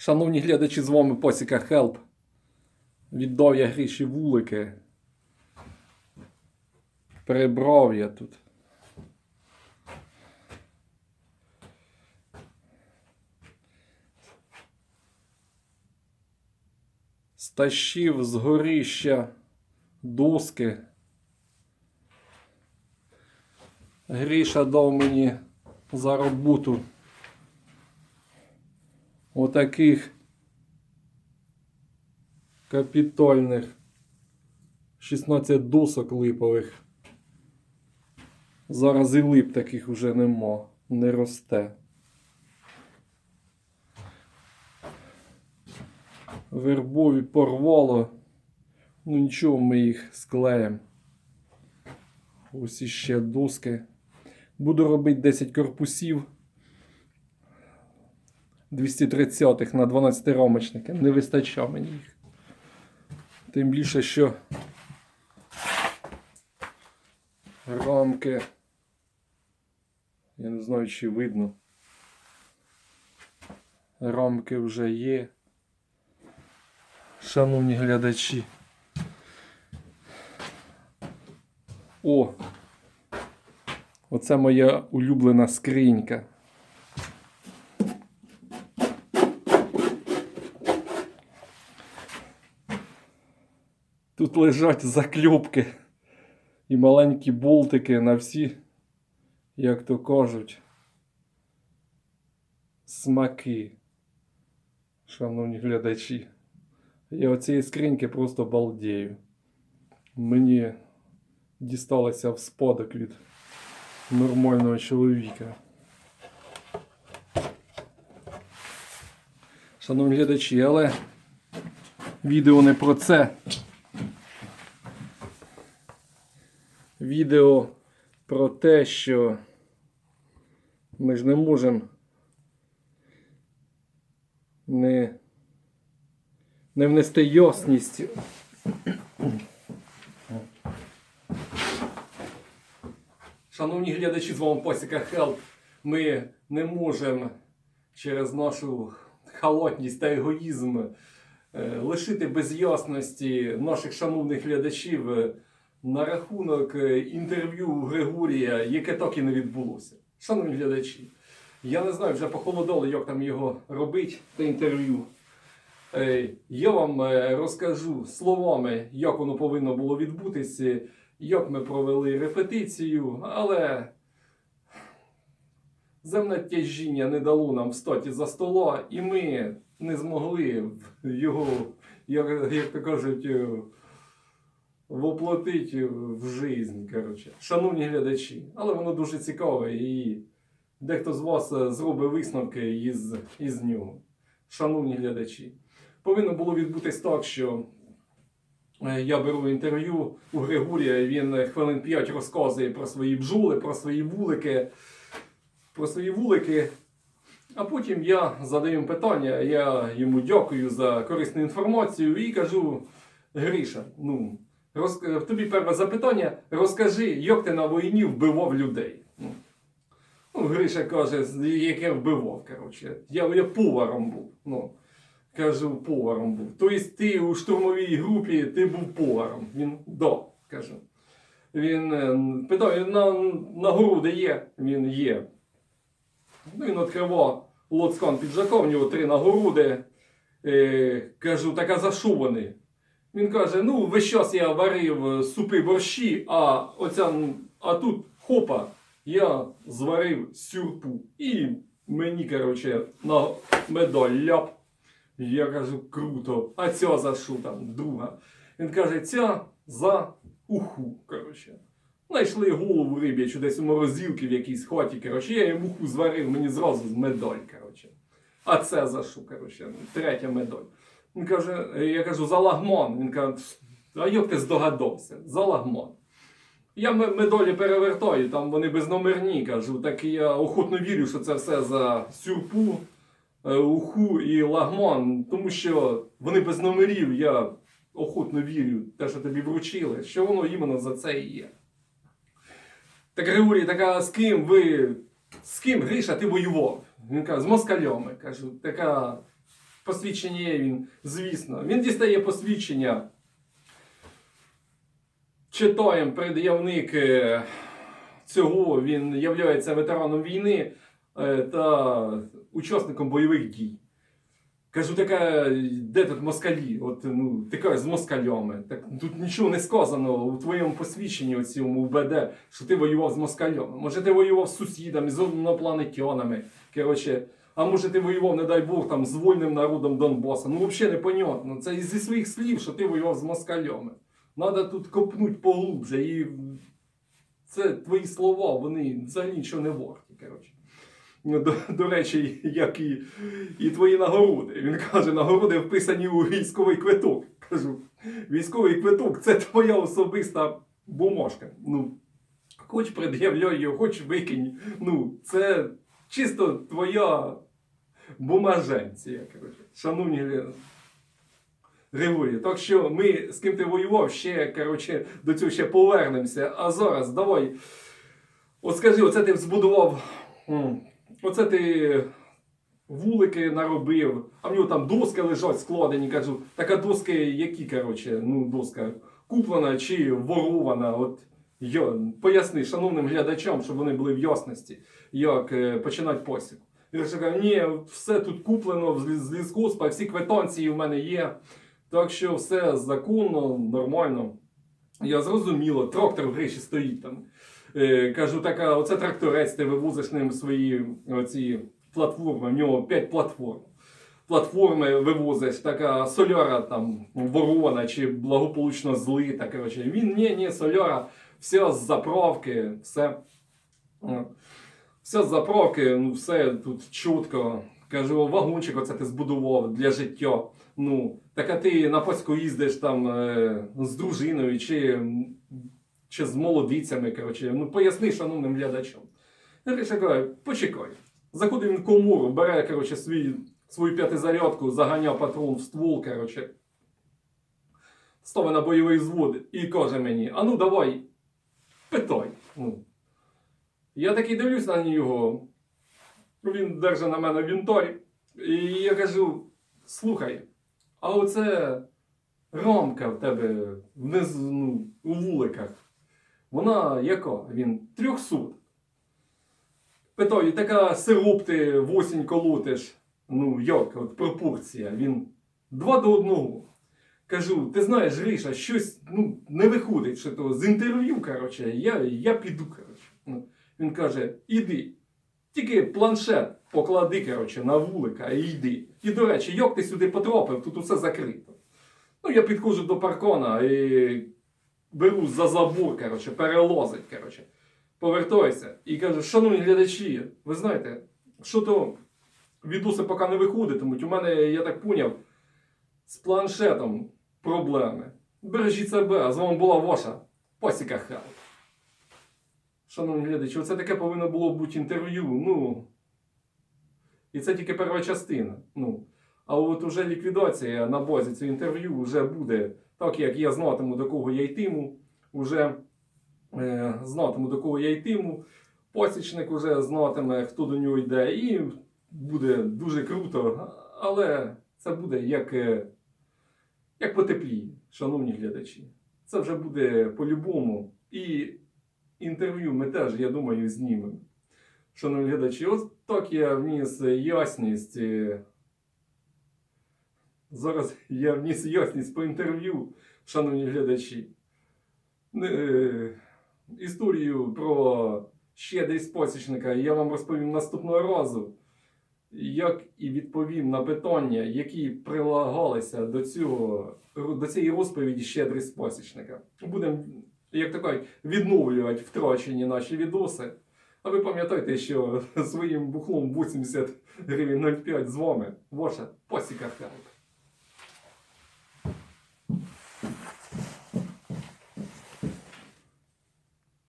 Шановні глядачі, з вами Посіка Хелп. Віддав я гріші вулики. Прибрав я тут. Стащив з горіща доски. Гріша дав мені за роботу отаких капітольних 16 досок липових. Зараз і лип таких вже нема, не росте. Вербові порвало. Ну нічого, ми їх склеїмо. Ось іще доски. Буду робити 10 корпусів. 230-х на 12 рамочники. Не вистачає мені їх. Тим більше, що рамки. Я не знаю, чи видно. Рамки вже є. Шановні глядачі. О! Оце моя улюблена скринька. Тут лежать закльопки і маленькі болтики на всі, як то кажуть, смаки. Шановні глядачі. Я оцієї скриньки просто балдею. Мені дісталося в спадок від нормального чоловіка. Шановні глядачі, але відео не про це. Відео про те, що ми ж не можемо не, не внести ясність Шановні глядачі, з вами Посіка Хелп. Ми не можемо через нашу халатність та егоїзм е, лишити без ясності наших шановних глядачів е, на рахунок е, інтерв'ю Григорія, яке так і не відбулося. Шановні глядачі, я не знаю, вже похолодало, як там його робити, те інтерв'ю. Е, Я вам е, розкажу словами, як воно повинно було відбутися, як ми провели репетицію, але земне тяжіння не дало нам встати за стола, і ми не змогли його, як то кажуть, воплотити в жизнь. Коротше. Шановні глядачі, але воно дуже цікаве і дехто з вас е, зробить висновки із, із нього. Шановні глядачі, повинно було відбутись так, що е, я беру інтерв'ю у Григорія, він е, хвилин 5 розказує про свої бджоли, про свої вулики, про свої вулики. А потім я задаю питання, я йому дякую за корисну інформацію і кажу: Гріша, ну, роз... тобі перше запитання, розкажи, як ти на війні вбивав людей. Ну, ну Гриша каже, яке вбивав, коротше. Я, я поваром був. Ну, кажу, поваром був. Тобто ти у штурмовій групі ти був поваром. Він да, кажу. Він е, питає, на, нагороди є? Він є. Ну, він відкривав лоцкан піджака, в нього три нагороди. Е, кажу, так а за що вони? Він каже: ну, весь час я варив е, супи борщі, а оця, а тут хопа, я зварив сюрпу. І мені, коротше, на медаль ляп. Я кажу, круто. А ця за що там, друга? Він каже, ця за уху. коротше. Знайшли голову риб'ячу десь у морозилки в якійсь хаті. Коротше, я йому уху зварив, мені зразу медаль. коротше. А це за що? коротше, Третя медаль. Він каже, я кажу, за лагман. Він каже, а як ти здогадався? За лагман. Я м- медалі перевертаю, там вони безномерні, кажу. Так я охотно вірю, що це все за сюрпу, е, уху і лагман, тому що вони без номерів, я охотно вірю, те, що тобі вручили, що воно іменно за це і є. Так Григорій, така з ким ви. З ким Гриша ти воював? Він каже, з москалями. Кажу, така. Посвідчення є він, звісно. Він дістає посвідчення. Читаємо пред'явник е, цього, він є ветераном війни е, та учасником бойових дій. Кажу, така, де тут москалі? От, ну, ти з москалями. Так тут нічого не сказано у твоєму посвідченні у цьому УБД, що ти воював з москалями. Може, ти воював з сусідами, з інопланетянами. Коротше, а може ти воював, не дай Бог, там з вольним народом Донбаса. Ну, взагалі непонятно. Це зі своїх слів, що ти воював з москалями. Надо тут копнуть поглубже. І це твої слова, вони взагалі нічого не варті. Коротше. Ну, До, до речі, як і, і твої нагороди. Він каже, нагороди вписані у військовий квиток. Кажу, військовий квиток це твоя особиста бумажка. Ну, хоч пред'являй його, хоч викинь. Ну, це чисто твоя бумаженція. Коротше. Шановні. Григорій, так що ми з ким ти воював, ще коротше, до цього ще повернемося. А зараз давай. От скажи, оце ти збудував. Оце ти вулики наробив, а в нього там доски лежать складені. Кажу, така доски, які, коротше, ну, доска куплена чи ворована. От я, поясни шановним глядачам, щоб вони були в ясності, як е, починати посіб. Я кажу, ні, все тут куплено з, ліс- всі квитанції в мене є. Так що все законно, нормально. Я зрозуміло, трактор в гріші стоїть там. Е, кажу, така, оце тракторець, ти вивозиш ним свої оці платформи, в нього 5 платформ. Платформи вивозиш, така соляра там ворона чи благополучно злита. Коротше. Він ні, ні, соляра, все з заправки, все. Все з заправки, ну все тут чітко. Кажу, вагончик оце ти збудував для життя. Ну, так а ти на паську їздиш там е, з дружиною чи, чи з молодицями. Коротше. Ну, поясни шановним глядачам. Кажу, кажу, почекай. Заходить він в комору, бере коротше, свій, свою п'ятизарядку, заганяв патрон в ствол, коротше, ставить на бойовий звод і каже мені: а ну давай, питай. Ну. Я такий дивлюсь на нього. Він держить на мене вінторі. І я кажу: слухай, а оце рамка в тебе внизу ну, у вуликах. Вона яка? Він трьохсот. Питаю, така сироп ти в осінь колотиш. Ну, як, от пропорція. Він два до одного. Кажу, ти знаєш, Гриша, щось ну, не виходить, що то з інтерв'ю, коротше, я, я піду, коротше. Він каже, іди. Тільки планшет поклади, коротше, на вулика і йди. І, до речі, як ти сюди потрапив, тут усе закрито. Ну, я підходжу до паркона і беру за забор, коротше, перелозить, коротше. Повертаюся і кажу, шановні глядачі, ви знаєте, що то відоси поки не виходитимуть. У мене, я так поняв, з планшетом проблеми. Бережіть себе, а з вами була ваша Пасіка Хелп. Шановні глядачі, оце таке повинно було бути інтерв'ю. Ну. І це тільки перша частина. Ну. А от уже ліквідація на базі цього інтерв'ю вже буде так, як я знатиму, до кого я йтиму. Уже е, знатиму, до кого я йтиму. Посічник уже знатиме, хто до нього йде, і буде дуже круто. Але це буде як, е, як потепліє, шановні глядачі. Це вже буде по-любому. І інтерв'ю ми теж, я думаю, знімемо. Шановні глядачі, от так я вніс ясність. е, Зараз я вніс ясність по інтерв'ю, шановні глядачі. Е, Історію про щедрість посічника я вам розповім наступного разу. Як і відповім на питання, які прилагалися до, цього, до цієї розповіді щедрість посічника. Будемо, як то кажуть, відновлювати втрачені наші відоси. А ви пам'ятаєте, що своїм бухлом 80 гривень 05 з вами ваша посіка Хелп.